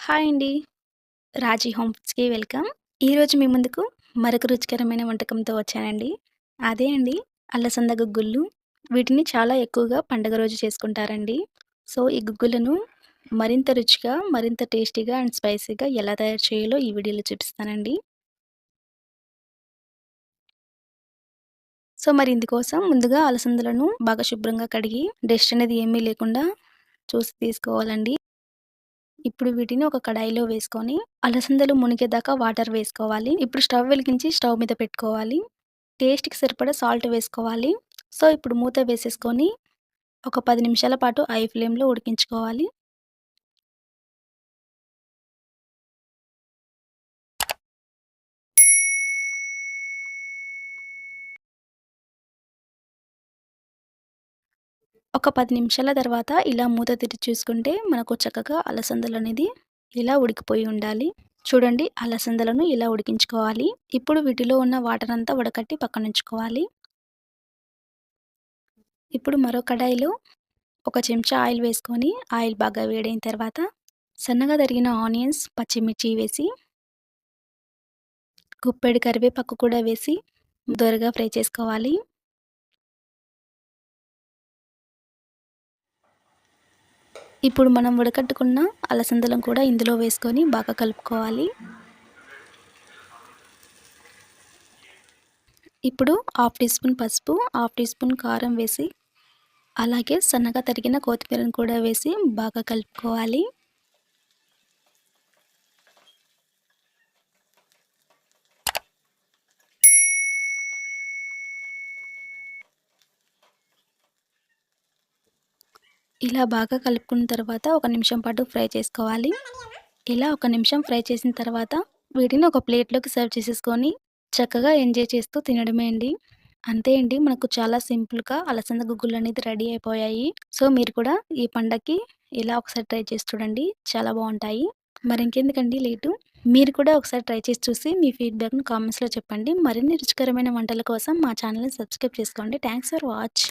Hi అండి. రాజీ హోమ్స్‌కి welcome. ఈరోజు మీ ముందుకు మరొక రుచికరమైన వంటకంతో వచ్చానండి. అదే అండి అలసంద గుగ్గుళ్ళు. వీటిని చాలా ఎక్కువగా పండగ రోజు చేసుకుంటారండి. సో, ఈ గుగ్గులను మరింత రుచిగా, మరింత టేస్టీగా అండ్ స్పైసీగా ఎలా తయారు చేయాలో ఈ వీడియోలో చూపిస్తానండి. సో, మరి ఇందుకోసం ముందుగా అలసందలను బాగా శుభ్రంగా కడిగి డస్ట్ అనేది ఏమీ లేకుండా చూసి తీసుకోవాలండి. ఇప్పుడు వీటిని ఒక కడాయిలో వేసుకొని అలసందలు మునిగేదాకా వాటర్ వేసుకోవాలి. ఇప్పుడు స్టవ్ వెలిగించి స్టవ్ మీద పెట్టుకోవాలి. టేస్ట్‌కి సరిపడా సాల్ట్ వేసుకోవాలి. సో, ఇప్పుడు మూత వేసేసుకొని ఒక పది నిమిషాల పాటు ఐ ఫ్లేమ్‌లో ఉడికించుకోవాలి. ఒక పది నిమిషాల తర్వాత ఇలా మూత తెరిచి చూసుకుంటే మనకు చక్కగా అలసందలు అనేది ఇలా ఉడికిపోయి ఉండాలి. చూడండి అలసందలను ఇలా ఉడికించుకోవాలి. ఇప్పుడు వీటిలో ఉన్న వాటర్ అంతా వడకట్టి పక్కనుంచుకోవాలి. ఇప్పుడు మరో కడాయిలో ఒక చెంచా ఆయిల్ వేసుకొని ఆయిల్ బాగా వేడైన తర్వాత సన్నగా తరిగిన ఆనియన్స్, పచ్చిమిర్చి వేసి గుప్పెడు కరివేపాకు కూడా వేసి దొరగా ఫ్రై చేసుకోవాలి. ఇప్పుడు మనం ఉడకట్టుకున్న అలసందలను కూడా ఇందులో వేసుకొని బాగా కలుపుకోవాలి. ఇప్పుడు హాఫ్ టీ స్పూన్ పసుపు, హాఫ్ టీ స్పూన్ కారం వేసి అలాగే సన్నగా తరిగిన కొత్తిమీరను కూడా వేసి బాగా కలుపుకోవాలి. ఇలా బాగా కలుపుకున్న తర్వాత ఒక నిమిషం పాటు ఫ్రై చేసుకోవాలి. ఇలా ఒక నిమిషం ఫ్రై చేసిన తర్వాత వీటిని ఒక ప్లేట్‌లోకి సర్వ్ చేసేసుకొని చక్కగా ఎంజాయ్ చేస్తూ తినడమే అండి. అంతే అండి మనకు చాలా సింపుల్‌గా అలసంద గుగ్గులు అనేది రెడీ అయిపోయాయి. సో, మీరు కూడా ఈ పండగకి ఇలా ఒకసారి ట్రై చేసి చూడండి. చాలా బాగుంటాయి మరి ఇంకెందుకండి లేటు మీరు కూడా ఒకసారి ట్రై చేసి చూసి మీ ఫీడ్‌బ్యాక్‌ని కామెంట్స్‌లో చెప్పండి. మరిన్ని రుచికరమైన వంటల కోసం మా ఛానల్‌ని సబ్స్క్రైబ్ చేసుకోండి. Thanks for watch.